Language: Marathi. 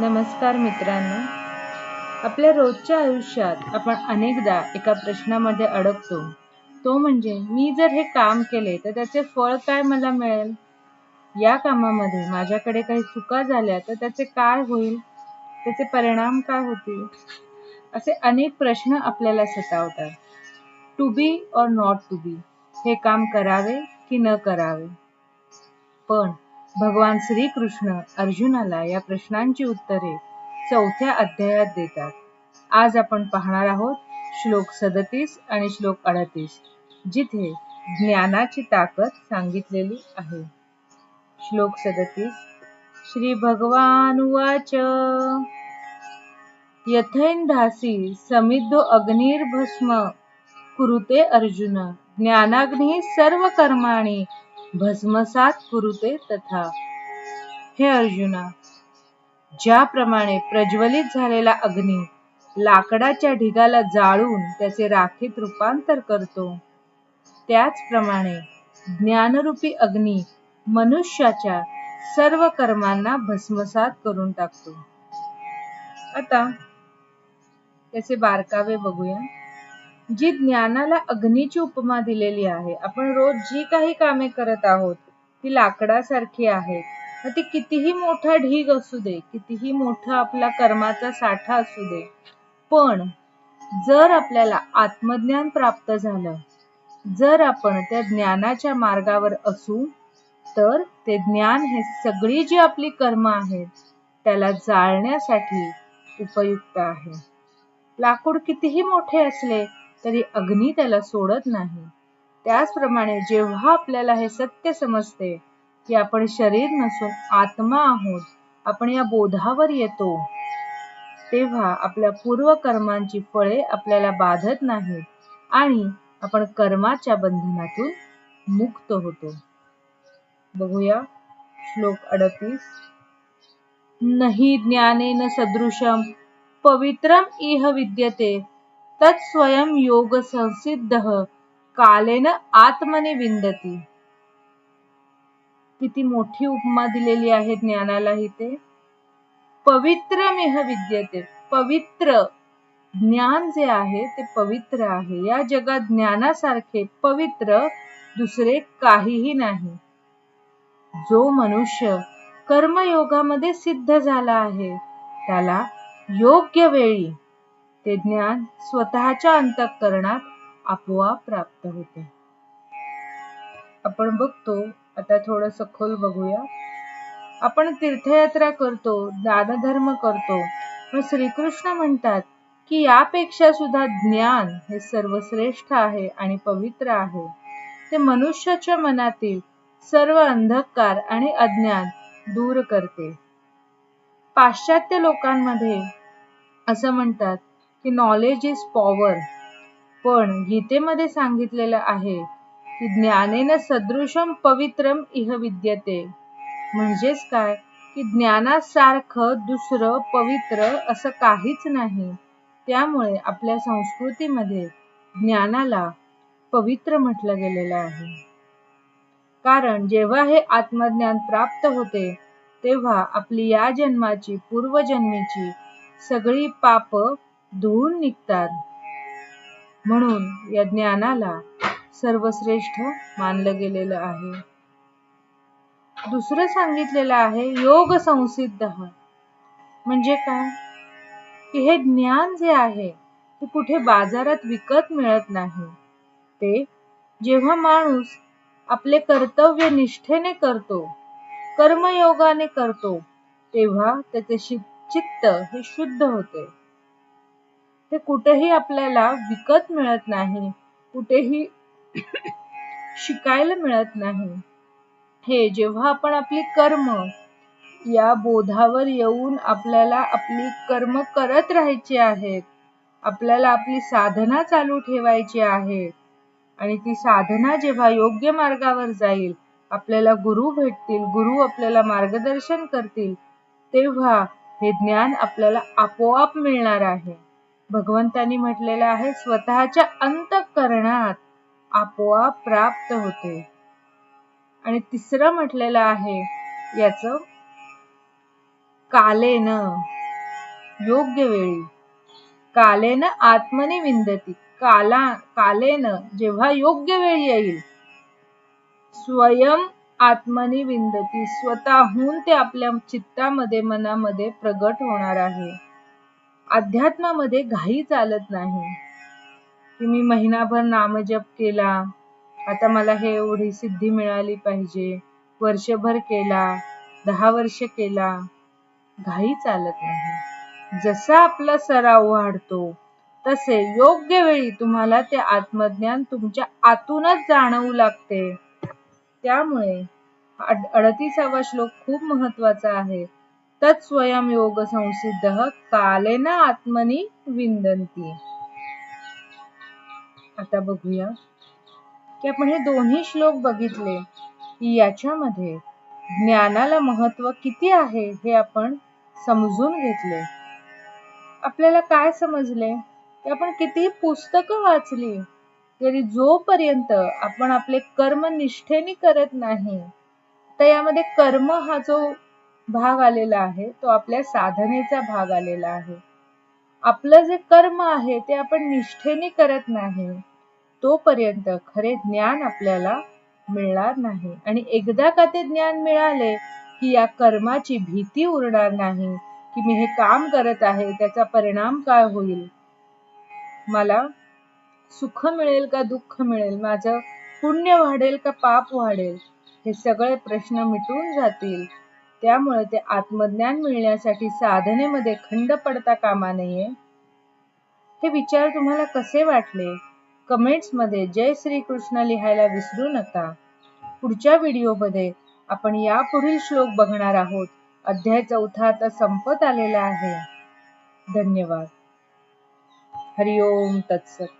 नमस्कार मित्रांनो. आपल्या रोजच्या आयुष्यात आपण अनेकदा एका प्रश्नामध्ये अडकतो. तो म्हणजे मी जर हे काम केले तर त्याचे फळ काय मला मिळेल? या कामामध्ये माझ्याकडे काही चुका झाल्या तर त्याचे काय होईल? त्याचे परिणाम काय होतील? असे अनेक प्रश्न आपल्याला सतावतात. टू बी और नॉट टू बी हे काम करावे की न करावे? पण भगवान श्रीकृष्ण अर्जुनाला या प्रश्नांची उत्तरे चौथ्या अध्यायात देतात. आज आपण पाहणार आहोत श्लोक सदतीस आणि श्लोक अडतीस जिथे ज्ञानाची ताकद सांगितलेली आहे. श्लोक सदतीस श्री भगवान उवाच. यथैंधासी समिद्धो अग्निर्भस्म कुरुते अर्जुन ज्ञानाग्नी सर्व कर्माणी भस्मसात कुरुते तथा. हे अर्जुना ज्याप्रमाणे प्रज्वलित झालेला अग्नी लाकडाच्या ढिगाला जाळून त्याचे राखीत रूपांतर करतो त्याचप्रमाणे ज्ञानरूपी अग्नी मनुष्याच्या सर्व कर्मांना भस्मसात करून टाकतो. आता त्याचे बारकावे बघूया. जी ज्ञानाला अग्नीची उपमा दिलेली आहे. आपण रोज जी काही कामे करत आहोत ती लाकडासारखी आहेत ती कितीही मोठा ढीग असू दे कितीही मोठा आपला कर्माचा साठा असू दे पण जर आपल्याला आत्मज्ञान प्राप्त झालं जर आपण त्या ज्ञानाच्या मार्गावर असू तर ते ज्ञान हे सगळी जी आपली कर्म आहेत त्याला जाळण्यासाठी उपयुक्त आहे. लाकूड कितीही मोठे असले तरी अग्नी त्याला सोडत नाही. त्याचप्रमाणे जेव्हा आपल्याला हे सत्य समजते की आपण शरीर नसून आत्मा आहोत आपण या बोधावर येतो तेव्हा आपल्या पूर्व कर्मांची फळे आपल्याला बाधत नाहीत आणि आपण कर्माच्या बंधनातून मुक्त होतो. बघूया श्लोक अडतीस. नाही ज्ञानेन सदृशम पवित्रम इह विद्यते तत्स्वयं योग संसिद्ध कालेन आत्मने विंदती किती मोठी उपमा दिलेली आहे ज्ञानाला इथे. पवित्र मेह विद्यते. पवित्र ज्ञान जे आहे ते पवित्र आहे. या जगात ज्ञानासारखे पवित्र दुसरे काहीही नाही. जो मनुष्य कर्मयोगामध्ये सिद्ध झाला आहे त्याला योग्य वेळी ते ज्ञान स्वतःच्या अंतःकरणात आपोआप प्राप्त होते. आपण बघतो आता थोडं सखोल बघूया. आपण तीर्थयात्रा करतो दानधर्म करतो पण श्रीकृष्ण म्हणतात की यापेक्षा सुद्धा ज्ञान हे सर्वश्रेष्ठ आहे आणि पवित्र आहे. ते मनुष्याच्या मनातील सर्व अंधकार आणि अज्ञान दूर करते. पाश्चात्य लोकांमध्ये असं म्हणतात की नॉलेज इज पॉवर पण गीतेमध्ये सांगितलेलं आहे की ज्ञानेन सदृशम पवित्रम इह विद्यते. म्हणजेच काय? की ज्ञानासारखं दुसरं पवित्र असं काहीच नाही. त्यामुळे आपल्या संस्कृतीमध्ये ज्ञानाला पवित्र म्हटलं गेलेलं आहे. कारण जेव्हा हे आत्मज्ञान प्राप्त होते तेव्हा आपली या जन्माची पूर्वजन्मीची सगळी पाप धुवून निघतात. म्हणून या ज्ञानाला सर्वश्रेष्ठ मानलं गेलेलं आहे. दुसरं सांगितलेलं आहे योग संसिद्ध. म्हणजे काय? की हे ज्ञान जे आहे ते कुठे बाजारात विकत मिळत नाही. ते जेव्हा माणूस आपले कर्तव्य निष्ठेने करतो कर्मयोगाने करतो तेव्हा त्याचे चित्त हे शुद्ध होते. ते कुठेही आपल्याला विकत मिळत नाही. कुठेही शिकायला मिळत नाही. हे जेव्हा आपण आपली कर्म या बोधावर येऊन आपल्याला आपली कर्म करत राहायची आहेत आपल्याला आपली साधना चालू ठेवायची आहे आणि ती साधना जेव्हा योग्य मार्गावर जाईल आपल्याला गुरु भेटतील गुरु आपल्याला मार्गदर्शन करतील तेव्हा हे ज्ञान आपल्याला आपोआप मिळणार आहे. भगवंतानी म्हटलेलं आहे स्वतःच्या अंतकरणात आपोआप प्राप्त होते. आणि तिसरं म्हटलेलं आहे याच कालेन योग्य वेळी. कालेन आत्मनी विंदती. काला कालेन जेव्हा योग्य वेळ येईल स्वयं आत्मनी विंदती. स्वतःहून ते आपल्या चित्तामध्ये मनामध्ये प्रगट होणार आहे. अध्यात्मामध्ये घाई चालत नाही. की मी महिनाभर नामजप केला आता मला हे एवढी सिद्धी मिळाली पाहिजे. वर्षभर केला दहा वर्ष केला घाई चालत नाही. जसा आपला सराव वाढतो तसे योग्य वेळी तुम्हाला ते आत्मज्ञान तुमच्या आतूनच जाणवू लागते. त्यामुळे अडतीसावा श्लोक खूप महत्त्वाचा आहे. तत् स्वयं योग संसिद्ध कालेन आत्मनी विंदंती आता बघूया की आपण हे दोन्ही श्लोक बघितले की याच्यामध्ये ज्ञानाला महत्त्व किती आहे हे आपण समजून घेतले. आपल्याला काय समजले? की आपण कितीही पुस्तकं वाचली तरी जोपर्यंत आपण आपले कर्म निष्ठेने करत नाही तर यामध्ये कर्म हा जो भाग आलेला आहे तो आपल्या साधनेचा भाग आलेला आहे. आपलं जे कर्म आहे ते आपण निष्ठेने करत नाही तोपर्यंत खरे ज्ञान आपल्याला मिळणार नाही. आणि एकदा का ते ज्ञान मिळाले की या कर्माची भीती उरणार नाही की मी हे काम करत आहे त्याचा परिणाम काय होईल? मला सुख मिळेल का दुःख मिळेल? माझं पुण्य वाढेल का पाप वाढेल? हे सगळे प्रश्न मिटून जातील. त्यामुळे ते आत्मज्ञान मिळण्यासाठी साधनेमध्ये खंड पडता कामा नये. हे विचार तुम्हाला कसे वाटले? कमेंट्समध्ये जय श्री कृष्ण लिहायला विसरू नका. पुढच्या व्हिडिओमध्ये आपण यापुढील श्लोक बघणार आहोत. अध्याय चौथा आता संपत आलेला आहे. धन्यवाद. हरिओम तत्सत.